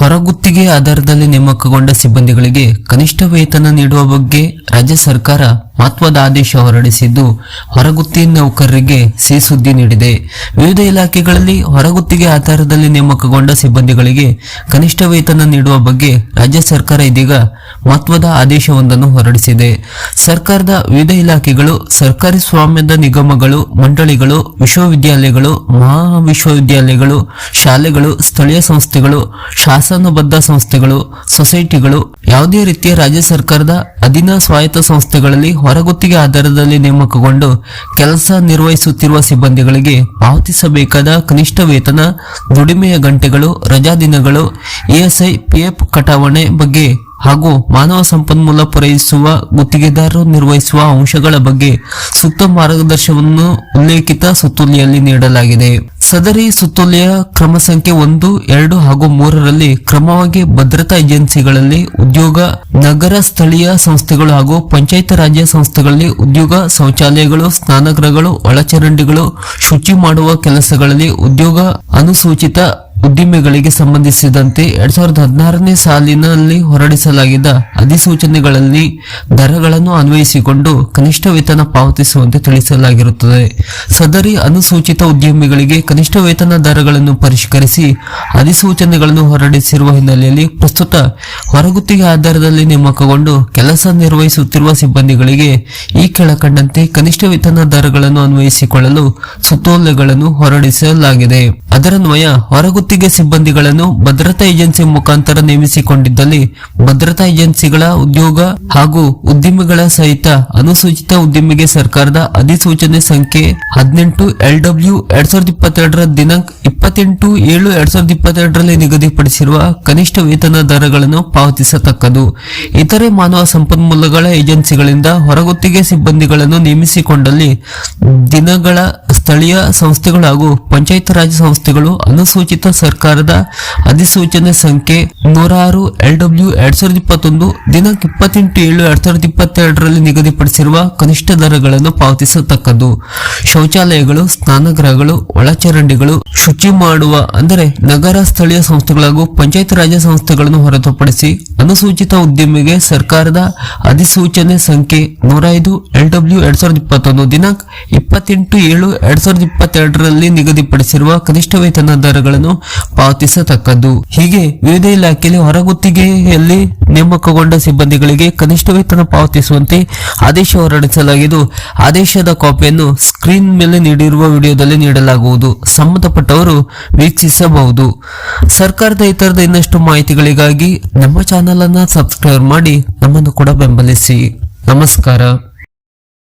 ಹೊರಗುತ್ತಿಗೆ ಆಧಾರದಲ್ಲಿ ನೇಮಕಗೊಂಡ ಸಿಬ್ಬಂದಿಗಳಿಗೆ ಕನಿಷ್ಠ ವೇತನ ನೀಡುವ ಬಗ್ಗೆ ರಾಜ್ಯ ಸರ್ಕಾರ ಮಹತ್ವದ ಆದೇಶ ಹೊರಡಿಸಿದ್ದು ಹೊರಗುತ್ತಿಗೆ ನೌಕರರಿಗೆ ಸಿಹಿ ಸುದ್ದಿ ನೀಡಿದೆ. ವಿವಿಧ ಇಲಾಖೆಗಳಲ್ಲಿ ಹೊರಗುತ್ತಿಗೆ ಆಧಾರದಲ್ಲಿ ನೇಮಕಗೊಂಡ ಸಿಬ್ಬಂದಿಗಳಿಗೆ ಕನಿಷ್ಠ ವೇತನ ನೀಡುವ ಬಗ್ಗೆ ರಾಜ್ಯ ಸರ್ಕಾರ ಇದೀಗ ಮಹತ್ವದ ಆದೇಶವೊಂದನ್ನು ಹೊರಡಿಸಿದೆ. ಸರ್ಕಾರದ ವಿವಿಧ ಇಲಾಖೆಗಳು, ಸರ್ಕಾರಿ ಸ್ವಾಮ್ಯದ ನಿಗಮಗಳು, ಮಂಡಳಿಗಳು, ವಿಶ್ವವಿದ್ಯಾಲಯಗಳು, ಮಹಾವಿಶ್ವವಿದ್ಯಾಲಯಗಳು, ಶಾಲೆಗಳು, ಸ್ಥಳೀಯ ಸಂಸ್ಥೆಗಳು, ಶಾಸನಬದ್ಧ ಸಂಸ್ಥೆಗಳು, ಸೊಸೈಟಿಗಳು, ಯಾವುದೇ ರೀತಿಯ ರಾಜ್ಯ ಸರ್ಕಾರದ ಅಧೀನ ಸ್ವಾಯತ್ತ ಸಂಸ್ಥೆಗಳಲ್ಲಿ ಹೊರಗುತ್ತಿಗೆ ಆಧಾರದಲ್ಲಿ ನೇಮಕಗೊಂಡು ಕೆಲಸ ನಿರ್ವಹಿಸುತ್ತಿರುವ ಸಿಬ್ಬಂದಿಗಳಿಗೆ ಪಾವತಿಸಬೇಕಾದ ಕನಿಷ್ಠ ವೇತನ ದುಡಿಮೆಯ ಗಂಟೆಗಳು ರಜಾ ದಿನಗಳು ಇಎಸ್ಐ ಪಿಎಫ್ ಕಟಾವಣೆ ಬಗ್ಗೆ ಹಾಗೂ ಮಾನವ ಸಂಪನ್ಮೂಲ ಪೂರೈಸುವ, ಗುತ್ತಿಗೆದಾರರು ನಿರ್ವಹಿಸುವ ಅಂಶಗಳ ಬಗ್ಗೆ ಸೂಕ್ತ ಮಾರ್ಗದರ್ಶನವನ್ನು ಉಲ್ಲೇಖಿತ ಸುತ್ತೋಲೆಯಲ್ಲಿ ನೀಡಲಾಗಿದೆ. ಸದರಿ ಸುತ್ತೋಲೆಯ ಕ್ರಮ ಸಂಖ್ಯೆ ಒಂದು, ಎರಡು ಹಾಗೂ ಮೂರರಲ್ಲಿ ಕ್ರಮವಾಗಿ ಭದ್ರತಾ ಏಜೆನ್ಸಿಗಳಲ್ಲಿ ಉದ್ಯೋಗ, ನಗರ ಸ್ಥಳೀಯ ಸಂಸ್ಥೆಗಳು ಹಾಗೂ ಪಂಚಾಯತ್ ರಾಜ್ಯ ಸಂಸ್ಥೆಗಳಲ್ಲಿ ಉದ್ಯೋಗ ಶೌಚಾಲಯಗಳು, ಸ್ನಾನಗೃಹಗಳು, ಒಳಚರಂಡಿಗಳು ಶುಚಿ ಮಾಡುವ ಕೆಲಸಗಳಲ್ಲಿ ಉದ್ಯೋಗ ಅನುಸೂಚಿತ ಉದ್ದಿಮೆಗಳಿಗೆ ಸಂಬಂಧಿಸಿದಂತೆ ಎರಡ್ ಸಾವಿರದ ಹದಿನಾರನೇ ಸಾಲಿನಲ್ಲಿ ಹೊರಡಿಸಲಾಗಿದ್ದ ಅಧಿಸೂಚನೆಗಳಲ್ಲಿ ದರಗಳನ್ನು ಅನ್ವಯಿಸಿಕೊಂಡು ಕನಿಷ್ಠ ವೇತನ ಪಾವತಿಸುವಂತೆ ತಿಳಿಸಲಾಗಿರುತ್ತದೆ. ಸದರಿ ಅನುಸೂಚಿತ ಉದ್ಯಮಿಗಳಿಗೆ ಕನಿಷ್ಠ ವೇತನ ದರಗಳನ್ನು ಪರಿಷ್ಕರಿಸಿ ಅಧಿಸೂಚನೆಗಳನ್ನು ಹೊರಡಿಸಿರುವ ಹಿನ್ನೆಲೆಯಲ್ಲಿ ಪ್ರಸ್ತುತ ಹೊರಗುತ್ತಿಗೆ ಆಧಾರದಲ್ಲಿ ನೇಮಕಗೊಂಡು ಕೆಲಸ ನಿರ್ವಹಿಸುತ್ತಿರುವ ಸಿಬ್ಬಂದಿಗಳಿಗೆ ಈ ಕೆಳಕಂಡಂತೆ ಕನಿಷ್ಠ ವೇತನ ದರಗಳನ್ನು ಅನ್ವಯಿಸಿಕೊಳ್ಳಲು ಸುತ್ತೋಲೆಗಳನ್ನು ಹೊರಡಿಸಲಾಗಿದೆ. ಅದರನ್ವಯ ಹೊರಗುತ್ತಿಗೆ ಸಿಬ್ಬಂದಿಗಳನ್ನು ಭದ್ರತಾ ಏಜೆನ್ಸಿ ಮುಖಾಂತರ ನೇಮಿಸಿಕೊಂಡಿದ್ದಲ್ಲಿ ಭದ್ರತಾ ಏಜೆನ್ಸಿಗಳ ಉದ್ಯೋಗ ಹಾಗೂ ಉದ್ದಿಮೆಗಳ ಸಹಿತ ಅನುಸೂಚಿತ ಉದ್ದಿಮೆಗೆ ಸರ್ಕಾರದ ಅಧಿಸೂಚನೆ ಸಂಖ್ಯೆ ಹದಿನೆಂಟು ಎಲ್ ಡಬ್ಲ್ಯೂ ಎರಡ್ ಸಾವಿರದ ಇಪ್ಪತ್ತೆರಡರ ದಿನಾಂಕ ಇಪ್ಪತ್ತೆಂಟು, ಏಳು, ಎರಡ್ ಸಾವಿರದ ಇಪ್ಪತ್ತೆರಡರಲ್ಲಿ ನಿಗದಿಪಡಿಸಿರುವ ಕನಿಷ್ಠ ವೇತನ ದರಗಳನ್ನು ಪಾವತಿಸತಕ್ಕದು ಇತರೆ ಮಾನವ ಸಂಪನ್ಮೂಲಗಳ ಏಜೆನ್ಸಿಗಳಿಂದ ಹೊರಗುತ್ತಿಗೆ ಸಿಬ್ಬಂದಿಗಳನ್ನು ನೇಮಿಸಿಕೊಂಡಲ್ಲಿ ದಿನಗಳ ಸ್ಥಳೀಯ ಸಂಸ್ಥೆಗಳು ಹಾಗೂ ಪಂಚಾಯತ್ ರಾಜ್ ಸಂಸ್ಥೆಗಳು ಅನುಸೂಚಿತ ಸರ್ಕಾರದ ಅಧಿಸೂಚನೆ ಸಂಖ್ಯೆ ನೂರಾರು ಎಲ್ ಡಬ್ಲ್ಯೂ ಎರಡ್ ಸಾವಿರದ ಇಪ್ಪತ್ತೊಂದು ದಿನಾಂಕ ಇಪ್ಪತ್ತೆಂಟು ಏಳು ಎರಡ್ ಸಾವಿರದ ಇಪ್ಪತ್ತೆರಡರಲ್ಲಿ ನಿಗದಿಪಡಿಸಿರುವ ಕನಿಷ್ಠ ದರಗಳನ್ನು ಪಾವತಿಸತಕ್ಕದ್ದು. ಶೌಚಾಲಯಗಳು, ಸ್ನಾನಗೃಹಗಳು, ಒಳಚರಂಡಿಗಳು ಶುಚಿ ಮಾಡುವ, ಅಂದರೆ ನಗರ ಸ್ಥಳೀಯ ಸಂಸ್ಥೆಗಳು ಹಾಗೂ ಪಂಚಾಯತ್ ರಾಜ್ಯ ಸಂಸ್ಥೆಗಳನ್ನು ಹೊರತುಪಡಿಸಿ ಅನುಸೂಚಿತ ಉದ್ಯಮಿಗೆ ಸರ್ಕಾರದ ಅಧಿಸೂಚನೆ ಸಂಖ್ಯೆ ನೂರ ಐದು ಎಲ್ ಡಬ್ಲ್ಯೂ ಎರಡ್ ಸಾವಿರದ ಇಪ್ಪತ್ತೊಂದು ದಿನಾಂಕ ಇಪ್ಪತ್ತೆಂಟು ಏಳು ಎರಡ್ ಸಾವಿರದ ಇಪ್ಪತ್ತೆರಡರಲ್ಲಿ ನಿಗದಿಪಡಿಸಿರುವ ಕನಿಷ್ಠ ವೇತನ ದರಗಳನ್ನು ಪಾವತಿಸತಕ್ಕದ್ದು. ಹೀಗೆ ವಿವಿಧ ಇಲಾಖೆಯಲ್ಲಿ ಹೊರಗುತ್ತಿಗೆಯಲ್ಲಿ ನೇಮಕಗೊಂಡ ಸಿಬ್ಬಂದಿಗಳಿಗೆ ಕನಿಷ್ಠ ವೇತನ ಪಾವತಿಸುವಂತೆ ಆದೇಶ ಹೊರಡಿಸಲಾಗಿದ್ದು, ಆದೇಶದ ಕಾಪಿಯನ್ನು ಸ್ಕ್ರೀನ್ ಮೇಲೆ ನೀಡಿರುವ ವಿಡಿಯೋದಲ್ಲಿ ನೀಡಲಾಗುವುದು. ಸಂಬಂಧಪಟ್ಟವರು ವೀಕ್ಷಿಸಬಹುದು. ಸರ್ಕಾರದ ಇತರದ ಇನ್ನಷ್ಟು ಮಾಹಿತಿಗಳಿಗಾಗಿ ನಮ್ಮ ಚಾನೆಲ್ ಅನ್ನು ಸಬ್ಸ್ಕ್ರೈಬ್ ಮಾಡಿ ನಮ್ಮನ್ನು ಕೂಡ ಬೆಂಬಲಿಸಿ. ನಮಸ್ಕಾರ.